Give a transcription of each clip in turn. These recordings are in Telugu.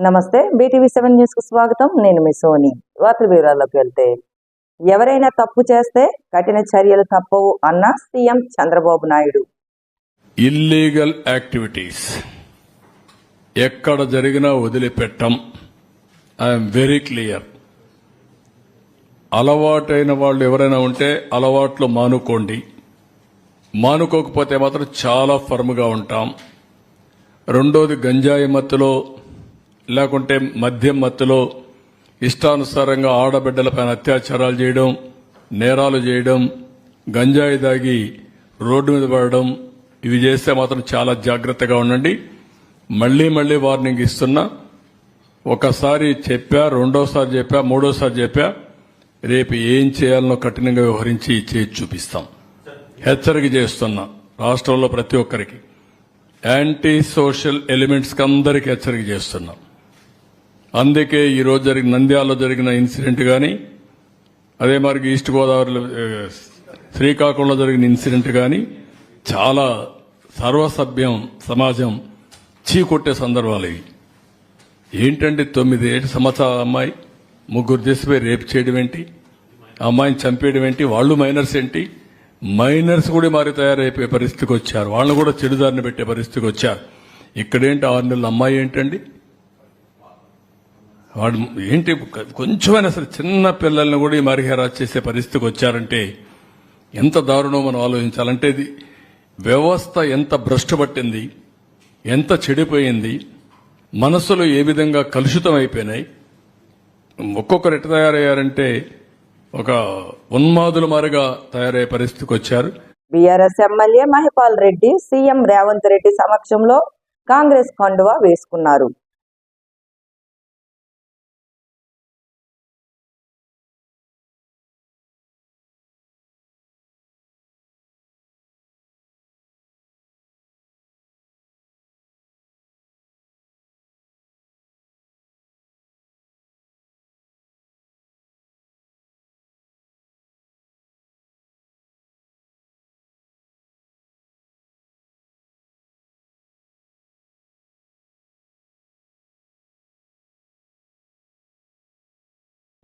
నమస్తే బీటీవీ సెవెన్ న్యూస్కు స్వాగతం. నేను మీ సోని. వార్తల వివరాల్లోకి వెళ్తే ఎవరైనా తప్పు చేస్తే కఠిన చర్యలు తప్పవు అన్న CM Chandrababu Naidu. Illegal activities ఎక్కడ జరిగినా వదిలిపెట్టం. ఐఎమ్ వెరీ క్లియర్ అలవాటైన వాళ్ళు ఎవరైనా ఉంటే అలవాట్లు మానుకోండి. మానుకోకపోతే మాత్రం చాలా ఫర్మ్గా ఉంటాం. రెండోది గంజాయి మత్తులో లేకుంటే మద్యం మత్తులో ఇష్టానుసారంగా ఆడబిడ్డలపైన అత్యాచారాలు చేయడం నేరాలు చేయడం గంజాయి దాగి రోడ్డు మీద పడడం ఇవి చేస్తే మాత్రం చాలా జాగ్రత్తగా ఉండండి. మళ్ళీ మళ్ళీ వార్నింగ్ ఇస్తున్నా. ఒకసారి చెప్పా రెండోసారి చెప్పా మూడోసారి చెప్పా. రేపు ఏం చేయాలనో కఠినంగా వ్యవహరించి చేసి చూపిస్తాం. హెచ్చరిక చేస్తున్నా రాష్ట్రంలో ప్రతి ఒక్కరికి. యాంటీ సోషల్ ఎలిమెంట్స్కి అందరికీ హెచ్చరిక చేస్తున్నాం. అందుకే ఈరోజు జరిగిన నంద్యాలలో జరిగిన ఇన్సిడెంట్ కానీ అదే మరి ఈస్ట్ గోదావరిలో శ్రీకాకుళంలో జరిగిన ఇన్సిడెంట్ కానీ చాలా సర్వసభ్యం సమాజం చీకొట్టే సందర్భాలు ఇవి. ఏంటంటే తొమ్మిది ఏడు సంవత్సరాల అమ్మాయి? ముగ్గురు చేసిపోయి రేపు చేయడం ఏంటి? అమ్మాయిని చంపేయడం ఏంటి? వాళ్ళు మైనర్స్ ఏంటి? మైనర్స్ కూడా మారి తయారైపోయే పరిస్థితికి వచ్చారు. వాళ్ళని కూడా చెడుదారిని పెట్టే పరిస్థితికి వచ్చారు. ఇక్కడేంటి ఆరు నెలల అమ్మాయి ఏంటండి? వాడు ఏంటి కొంచెమైనా సరే చిన్న పిల్లల్ని కూడా ఈ మరి చేసే పరిస్థితికి వచ్చారంటే ఎంత దారుణం మనం ఆలోచించాలంటే ఇది వ్యవస్థ ఎంత భ్రష్టు పట్టింది ఎంత చెడిపోయింది మనసులు ఏ విధంగా కలుషితం అయిపోయినాయి ఒక్కొక్కరు ఎట్ట తయారయ్యారంటే ఒక ఉన్మాదుల మారిగా తయారయ్యే పరిస్థితికి వచ్చారు. BRS MLA Mahipal Reddy CM Revanth Reddy సమక్షంలో కాంగ్రెస్ కండువా వేసుకున్నారు.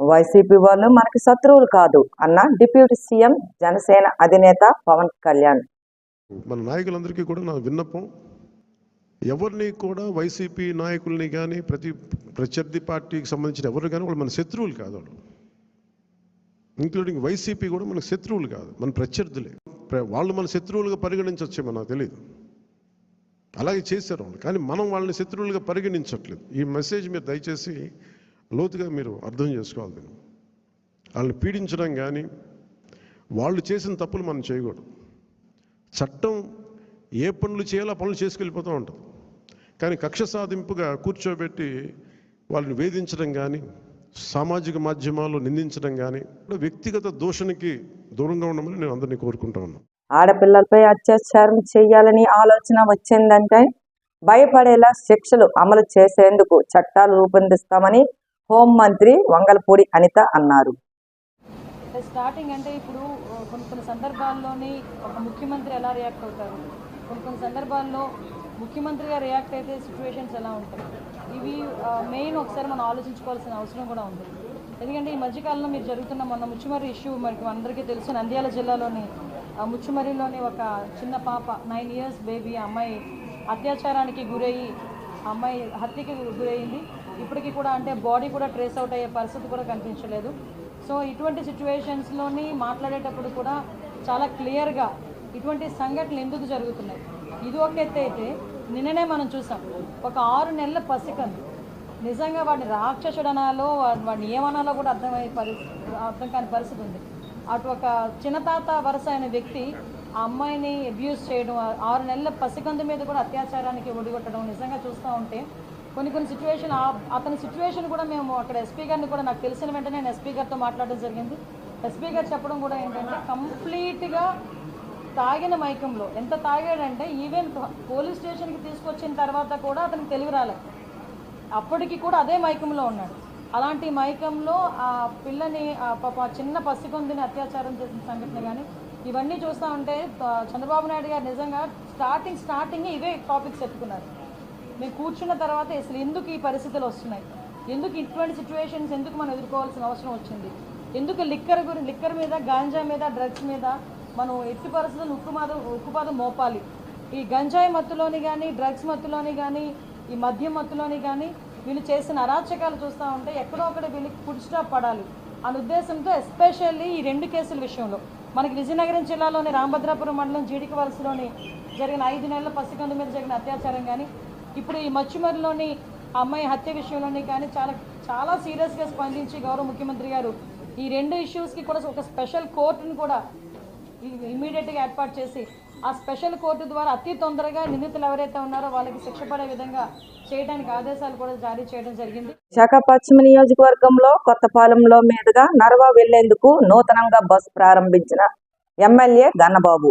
వైసీపీ వాళ్ళు మనకి శత్రువులు కాదు అన్న డిప్యూటీ సీఎం జనసేన అధినేత పవన్ కళ్యాణ్. మన నాయకులందరికీ కూడా నా విన్నపం ఎవరిని కూడా వైసీపీ నాయకుల్ని కానీ ప్రతి ప్రత్యర్థి పార్టీకి సంబంధించిన ఎవరు కానీ వాళ్ళు మన శత్రువులు కాదు వాళ్ళు. ఇంక్లూడింగ్ వైసీపీ కూడా మనకు శత్రువులు కాదు మన ప్రత్యర్థులే. వాళ్ళు మన శత్రువులుగా పరిగణించవచ్చేమో నాకు తెలియదు అలాగే చేశారు వాళ్ళు కానీ మనం వాళ్ళని శత్రువులుగా పరిగణించట్లేదు. ఈ మెసేజ్ మీరు దయచేసి లోతుగా మీరు అర్థం చేసుకోవాలి దీన్ని వాళ్ళని పీడించడం కానీ వాళ్ళు చేసిన తప్పులు మనం చేయకూడదు. చట్టం ఏ పనులు చేయాలో పనులు చేసుకెళ్ళిపోతూ ఉంటుంది. కానీ కక్ష సాధింపుగా కూర్చోబెట్టి వాళ్ళని వేధించడం కానీ సామాజిక మాధ్యమాల్లో నిందించడం కానీ వ్యక్తిగత దూషణకి దూరంగా ఉండమని నేను అందరినీ కోరుకుంటా ఉన్నాను. ఆడపిల్లలపై అత్యాచారం చేయాలని ఆలోచన వచ్చిందంటే భయపడేలా శిక్షలు అమలు చేసేందుకు చట్టాలు రూపొందిస్తామని హోంమంత్రి వంగలపూడి అనిత అన్నారు. స్టార్టింగ్ అంటే ఇప్పుడు కొన్ని కొన్ని సందర్భాల్లోని ఒక ముఖ్యమంత్రి ఎలా రియాక్ట్ అవుతారు? కొన్ని కొన్ని సందర్భాల్లో ముఖ్యమంత్రిగా రియాక్ట్ అయితే సిచ్యువేషన్స్ ఎలా ఉంటాయి? ఇవి మెయిన్ ఒకసారి మనం ఆలోచించుకోవాల్సిన అవసరం కూడా ఉంది. ఎందుకంటే ఈ మధ్యకాలంలో మీరు జరుగుతున్న మొన్న ముచ్చుమర్రి ఇష్యూ మనకి అందరికీ తెలుసు. నంద్యాల జిల్లాలోని ఆ, ముచ్చుమర్రిలోని ఒక చిన్న పాప నైన్ ఇయర్స్ బేబీ అమ్మాయి అత్యాచారానికి గురయ్యి అమ్మాయి హత్యకి గురయ్యింది. ఇప్పటికీ కూడా అంటే బాడీ కూడా ట్రేస్ అవుట్ అయ్యే పరిస్థితి కూడా కనిపించలేదు. సో ఇటువంటి సిచ్యువేషన్స్లోని మాట్లాడేటప్పుడు కూడా చాలా క్లియర్గా ఇటువంటి సంఘటనలు ఎందుకు జరుగుతున్నాయి? ఇది ఒక ఎత్తు అయితే నిన్ననే మనం చూసాం. ఒక ఆరు నెలల పసికందు నిజంగా వాడిని రాక్షసుడనాలో వాడిని ఏమనాలో కూడా అర్థమయ్యే పరిస్థితి అర్థం కాని పరిస్థితి ఉంది. అటు ఒక చిన్నతాత వరుస అయిన వ్యక్తి ఆ అమ్మాయిని అబ్యూస్ చేయడం ఆరు నెలల పసికందు మీద కూడా అత్యాచారానికి ఒడిగొట్టడం నిజంగా చూస్తూ ఉంటే కొన్ని కొన్ని సిచ్యువేషన్ అతని సిచ్యువేషన్ కూడా మేము అక్కడ ఎస్పీ గారిని కూడా నాకు తెలిసిన వెంటనే నేను ఎస్పీ గారితో మాట్లాడడం జరిగింది. ఎస్పీ గారు చెప్పడం కూడా ఏంటంటే కంప్లీట్గా తాగిన మైకంలో ఎంత తాగాడంటే ఈవెన్ పోలీస్ స్టేషన్కి తీసుకొచ్చిన తర్వాత కూడా అతనికి తెలివి రాలేదు. అప్పటికి కూడా అదే మైకంలో ఉన్నాడు. అలాంటి మైకంలో ఆ పిల్లని పాప చిన్న పసికొందిని అత్యాచారం చేసిన సంఘటన కానీ ఇవన్నీ చూస్తూ ఉంటే చంద్రబాబు నాయుడు గారు నిజంగా స్టార్టింగ్ స్టార్టింగ్ ఇవే టాపిక్స్ ఎత్తుకున్నారు మీరు కూర్చున్న తర్వాత అసలు ఎందుకు ఈ పరిస్థితులు వస్తున్నాయి? ఎందుకు ఇటువంటి సిచ్యువేషన్స్ ఎందుకు మనం ఎదుర్కోవాల్సిన అవసరం వచ్చింది? ఎందుకు లిక్కర్ గురించి లిక్కర్ మీద గాంజా మీద డ్రగ్స్ మీద మనం ఎట్టి పరిస్థితులు ఉక్కుమాదం ఉక్కుపాదం మోపాలి? ఈ గంజాయి మత్తులోని కానీ డ్రగ్స్ మత్తులోని కానీ ఈ మద్యం మత్తులోని కానీ వీళ్ళు చేసిన అరాచకాలు చూస్తూ ఉంటే ఎక్కడో ఒకటి వీళ్ళకి ఫుడ్ స్టాప్ పడాలి అనే ఉద్దేశంతో ఎస్పెషల్లీ ఈ రెండు కేసుల విషయంలో. మనకి విజయనగరం జిల్లాలోని రామభద్రాపురం మండలం జీడిక వలసలోని జరిగిన ఐదు నెలల పసికందు మీద జరిగిన అత్యాచారం కానీ ఇప్పుడు ఈ మచ్చుమరిలోని అమ్మాయి హత్య విషయంలోని కానీ చాలా చాలా సీరియస్గా స్పందించి గౌరవ ముఖ్యమంత్రి గారు ఈ రెండు ఇష్యూస్కి కూడా ఒక స్పెషల్ కోర్టును కూడా ఇమీడియట్గా ఏర్పాటు చేసి ఆ స్పెషల్ కోర్టు ద్వారా అతి తొందరగా నిందితులు ఎవరైతే ఉన్నారో వాళ్ళకి శిక్ష పడే విధంగా చేయడానికి ఆదేశాలు కూడా జారీ చేయడం జరిగింది. విశాఖ పశ్చిమ నియోజకవర్గంలో కొత్తపాలెంలో మీదుగా నర్వా వెళ్ళేందుకు నూతనంగా బస్సు ప్రారంభించిన ఎమ్మెల్యే గన్నబాబు.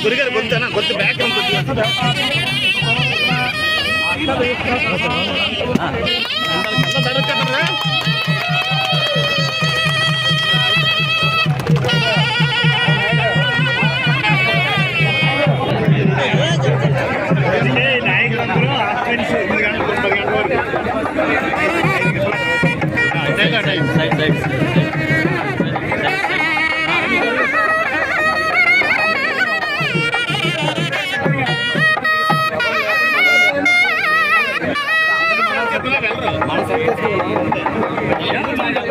గురిగారు గొంతు గొంతు బ్యాక్ నాయకులందరూ ఆఫ్ఘన్స్ ఎనిమిది గంటల తొమ్మిది గంటల వరకు సైడ్ సైడ్ అట్లీస్ట్ రమ్మనండి ఇటు నుంచి ఎవరు వెళ్తారు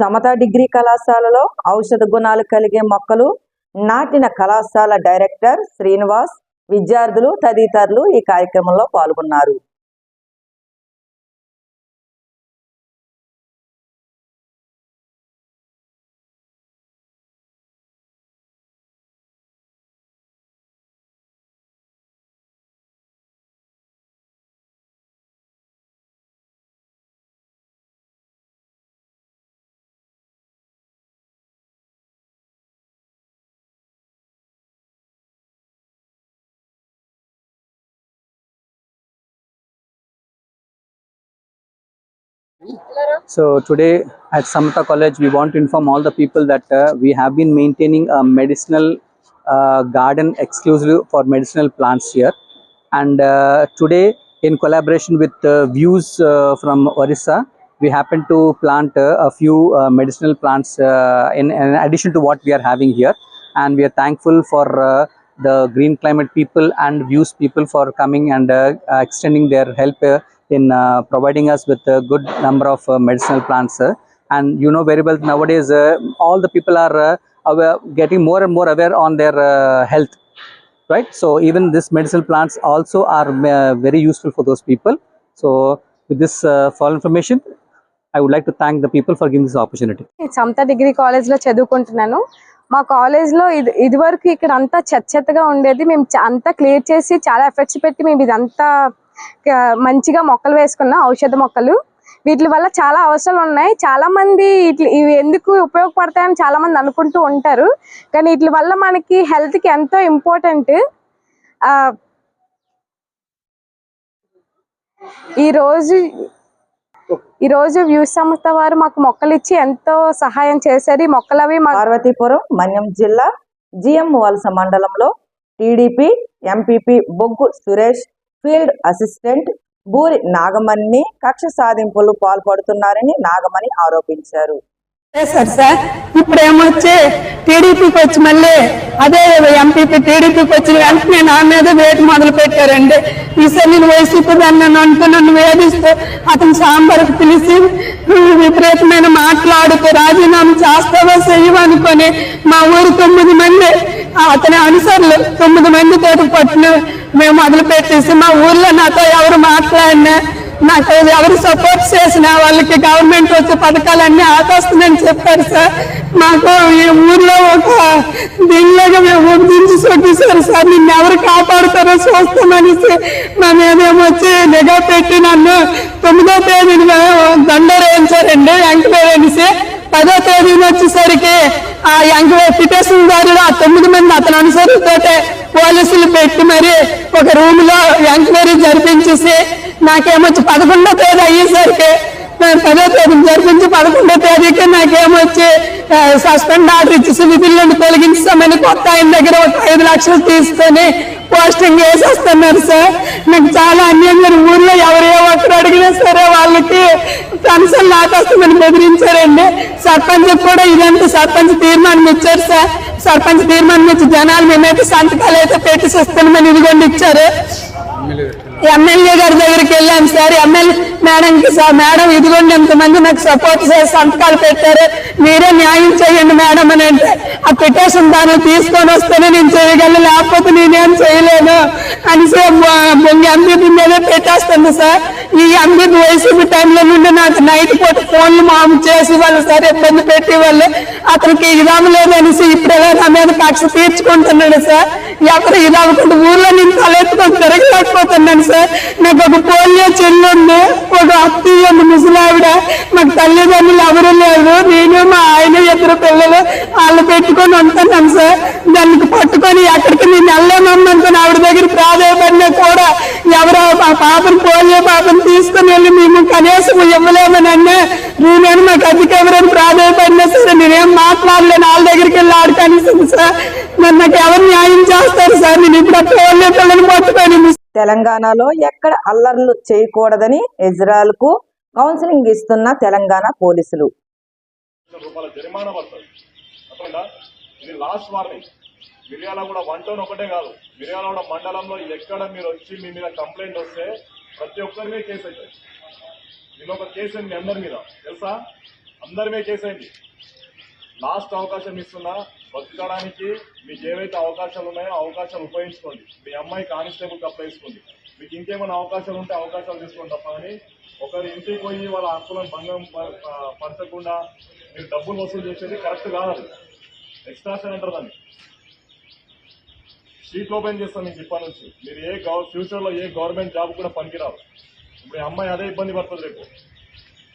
సమత డిగ్రీ కళాశాలలో ఔషధ గుణాలు కలిగే మొక్కలు నాటిన కళాశాల డైరెక్టర్ శ్రీనివాస్ విద్యార్థులు తదితరులు ఈ కార్యక్రమంలో పాల్గొన్నారు. So today at Samata College, we want to inform all the people that uh, we have been maintaining a medicinal uh, garden exclusively for medicinal plants here. And uh, today, in collaboration with uh, Views uh, from Orissa, we happen to plant uh, a few uh, medicinal plants uh, in, in addition to what we are having here. And we are thankful for uh, the Green Climate people and Views people for coming and uh, extending their help uh, in uh, providing us with a good number of uh, medicinal plants. uh, and you know very well nowadays uh, all the people are uh, aware, getting more and more aware on their uh, health right so even this medicinal plants also are uh, very useful for those people so with this uh, for information i would like to thank the people for giving this opportunity నేను సమత డిగ్రీ కాలేజ్లో చదువుకుంటున్నాను మా కాలేజ్లో ఇది ఇదివరకు ఇక్కడ అంతా చెత్త చెత్తగా ఉండేది మేము అంతా క్లియర్ చేసి చాలా ఎఫర్ట్స్ పెట్టి మేము ఇదంతా మంచిగా మొక్కలు వేసుకున్నాం ఔషధ మొక్కలు. వీటి వల్ల చాలా అవసరాలు ఉన్నాయి. చాలా మంది ఇవి ఎందుకు ఉపయోగపడతాయని చాలా మంది అనుకుంటూ ఉంటారు. కానీ వీటి వల్ల మనకి హెల్త్కి ఎంతో ఇంపార్టెంట్ ఈ రోజు ఈ రోజు వ్యూస్ సంస్థ వారు మాకు మొక్కలు ఇచ్చి ఎంతో సహాయం చేశారు. ఈ మొక్కలు అవి మా పార్వతీపురం మన్యం జిల్లా జిఎం వలస మండలంలో TDP MPP Boggu Suresh field assistant Buri నాగమణిని కక్ష సాధింపులు పాల్పడుతున్నారని నాగమణి ఆరోపించారు. చేశారు సార్ ఇప్పుడు ఏమొచ్చి టీడీపీకి వచ్చి మళ్ళీ అదే ఎంపీపీ టీడీపీకి వచ్చిన వెంటనే నా మీద వేటు మొదలు పెట్టారండి. ఈసారి నేను వైసీపీ దాన్ని నన్ను అంటూ నన్ను వేధిస్తూ అతను సాంబార్కి పిలిచి విపరీతమైన మాట్లాడుతూ రాజీనామా చేస్తావా చెయ్యవా అనుకొని మా ఊరు తొమ్మిది మంది అతని అనుసరులు తొమ్మిది మంది తోటి పట్టిన మేము మొదలు పెట్టేసి మా ఊర్లో నాతో ఎవరు మాట్లాడినా నాకు ఎవరు సపోర్ట్ చేసినా వాళ్ళకి గవర్నమెంట్ వచ్చే పథకాలన్నీ ఆపేస్తుందని చెప్పారు సార్. మాకు ఈ ఊర్లో ఒక దీనిలాగా మేము ఉద్దించి చూపిస్తారు సార్. నిన్ను ఎవరు కాపాడుతారో చూస్తామనేసి మా మీదేమో వచ్చి నిఘా పెట్టి నన్ను తొమ్మిదో తేదీని దండ వేయించారండి ఎంక్వైరీ అనేసి పదో తేదీని వచ్చేసరికి ఆ ఎంక్వైరీ పిటిషన్ దారులు ఆ తొమ్మిది మంది అతను అనుసరితో పోలీసులు పెట్టి మరి ఒక రూమ్లో ఎంక్వైరీ జరిపించేసి నాకేమొచ్చి పదకొండో తేదీ అయ్యేసరికి పదో తేదీ జరిపించి పదకొండో తేదీకి నాకేమొచ్చి సస్పెండ్ ఆర్డర్ ఇచ్చేసి విధుల నుండి తొలగించామని కొత్త ఆయన దగ్గర ఒక ఐదు లక్షలు తీసుకొని పోస్టింగ్ వేసేస్తున్నారు సార్. నాకు చాలా అన్యాయంగా ఊర్లో ఎవరే ఒకరు అడిగినా సరే వాళ్ళకి పెన్షన్ లాటేస్తామని బెదిరించారండి. సర్పంచ్ కూడా ఇదంతా సర్పంచ్ తీర్మానం ఇచ్చారు సార్. సర్పంచ్ తీర్మానం నుంచి జనాలు మేమైతే సంతకాలు అయితే పెట్టి ఇస్తామని ఇదిగోండి ఇచ్చారు. ఎమ్మెల్యే గారి దగ్గరికి వెళ్ళాం సార్. ఎమ్మెల్యే మేడంకి సార్ మేడం ఇదిగోండి ఎంతమంది నాకు సపోర్ట్ చేసి సంతకాలు పెట్టారు. మీరే న్యాయం చేయండి మేడం అని అంటే ఆ పిటిషన్ దాన్ని తీసుకొని వస్తేనే నేను చేయగలను లేకపోతే నేనేం చేయలేను. అని అనేసి ఎంపీ మీదే పెట్టేస్తుంది సార్. ఈ ఎంపీ వైసీపీ టైంలో నుండి నాకు నైట్ పూట ఫోన్లు మాము చేసి వాళ్ళు సార్ ఇబ్బంది పెట్టి వాళ్ళు అతనికి ఇదాము లేదనేసి ఇప్పుడే నా మీద కక్ష తీర్చుకుంటున్నాడు సార్? ఎవరు ఒకటి ఊర్లో నేను తలెత్తుకొని తిరగలేకపోతున్నాను సార్. నాకు ఒక పోలియో చెల్లుంది ఒక అత్తయ్య ముసలావిడ మాకు తల్లిదండ్రులు ఎవరు లేరు. నేను మా ఆయన ఇద్దరు పిల్లలు వాళ్ళు పెట్టుకొని ఉంటున్నాను సార్. దానికి పట్టుకొని ఎక్కడికి నేను వెళ్ళలేమనుకుని ఆవిడ దగ్గర ప్రాధాన్యపడినా కూడా ఎవరో మా పాపను పోలియో పాపను తీసుకుని వెళ్ళి మేము కనీసం ఇవ్వలేమని అన్నా. నేను మాకు అధిక ఎవరైనా ప్రాధాన్యపడినా సరే నేనేం మాట్లాడలేను. వాళ్ళ దగ్గరికి సార్. నాకు ఎవరు న్యాయం చేస్తారు సార్? నేను ఇప్పుడు పట్టుకొని? తెలంగాణలో ఎక్కడ అల్లర్లు చేయకూడదని ఇజ్రాయెల్కు కౌన్సిలింగ్ ఇస్తున్న తెలంగాణ పోలీసులు. రూపాయల జరిమానా పడుతుంది అర్థమైందా? ఇది last warning Miryalaguda one town ఒకటే కాదు. మిర్యాలగూడ మండలంలో ఎక్కడ మీరు వచ్చి మీ మీద కంప్లైంట్ వస్తే ప్రతి ఒక్కరి మీద కేసు అవుతుంది ఒక కేసు అయింది అందరి మీద. తెలుసా? అందరి మీద కేసు అయింది. లాస్ట్ అవకాశం ఇస్తున్నా బతకడానికి మీకు ఏవైతే అవకాశాలు ఉన్నాయో అవకాశాలు ఉపయోగించుకోండి. మీ అమ్మాయి కానిస్టేబుల్ అప్లై మీకు ఇంకేమైనా అవకాశాలు ఉంటే అవకాశాలు తీసుకోండి తప్ప కానీ ఒకరి ఇంటికి పోయి వాళ్ళ హక్కులను భంగం పరచకుండా మీరు డబ్బులు వసూలు చేసేది కరెక్ట్ కాదు ఎక్స్ట్రాషన్ అంటారు దాన్ని షీట్ ఓపెన్ చేస్తాను మీకు ఇప్పటి నుంచి. మీరు ఏ ఫ్యూచర్లో ఏ గవర్నమెంట్ జాబ్ కూడా పనికిరావు ఇప్పుడు అమ్మాయి అదే ఇబ్బంది పడుతుంది రేపు.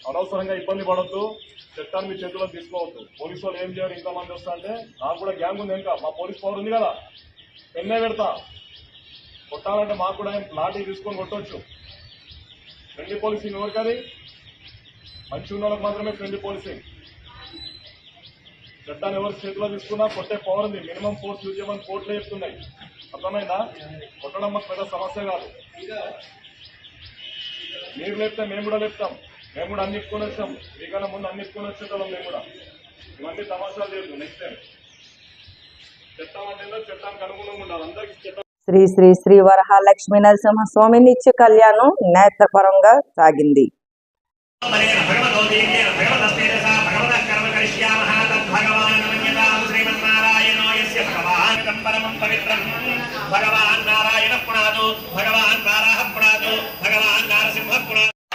అనవసరంగా ఇబ్బంది పడొద్దు. చట్టాన్ని మీ చేతిలో తీసుకోవద్దు. పోలీసు వాళ్ళు ఏం చేయాలి ఇంతమంది వస్తా అంటే నాకు కూడా గ్యాంగ్ ఉంది ఇంకా. మా పోలీస్ పవర్ ఉంది కదా. ఎన్నే పెడతా. కొట్టాలంటే మాకు కూడా లాఠీ తీసుకొని కొట్టొచ్చు. ఫ్రెండ్లీ పోలీసింగ్ ఎవరు కానీ మంచి ఉన్న మాత్రమే ఫ్రెండ్లీ పోలీసింగ్ చట్టాన్ని ఎవరు చేతిలో తీసుకున్నా కొట్టే పవర్ ఉంది. మినిమం ఫోర్స్ యూజ్ చేయమని కోర్టులో చెప్తున్నాయి. అర్థమైందా? కొట్టడం మాకు పెద్ద సమస్య కాదు. మీరు లేపితే మేము కూడా లేపుతాం. మేము కూడా అన్ని వచ్చాం మీకన్నా ముందు అన్ని వచ్చేటోళ్ళం మేము కూడా. ఇవన్నీ తమాషాలు లేదు నెక్స్ట్ టైం చట్టం అంటే ఏందో చట్టానికి అనుగుణంగా ఉండాలి. అందరికీ చట్టం శ్రీ శ్రీ శ్రీ వరహ లక్ష్మీ నరసింహ స్వామి నిత్య కళ్యాణం నేత్రపరంగా సాగింది. భగవాన్ భగవాన్ నారాయణ భగవాన్ నారసింహ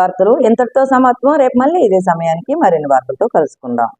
వార్తలు. ఇంతటితో సమత్వం రేపు మళ్ళీ ఇదే సమయానికి మరిన్ని వార్తలతో కలుసుకుందాం.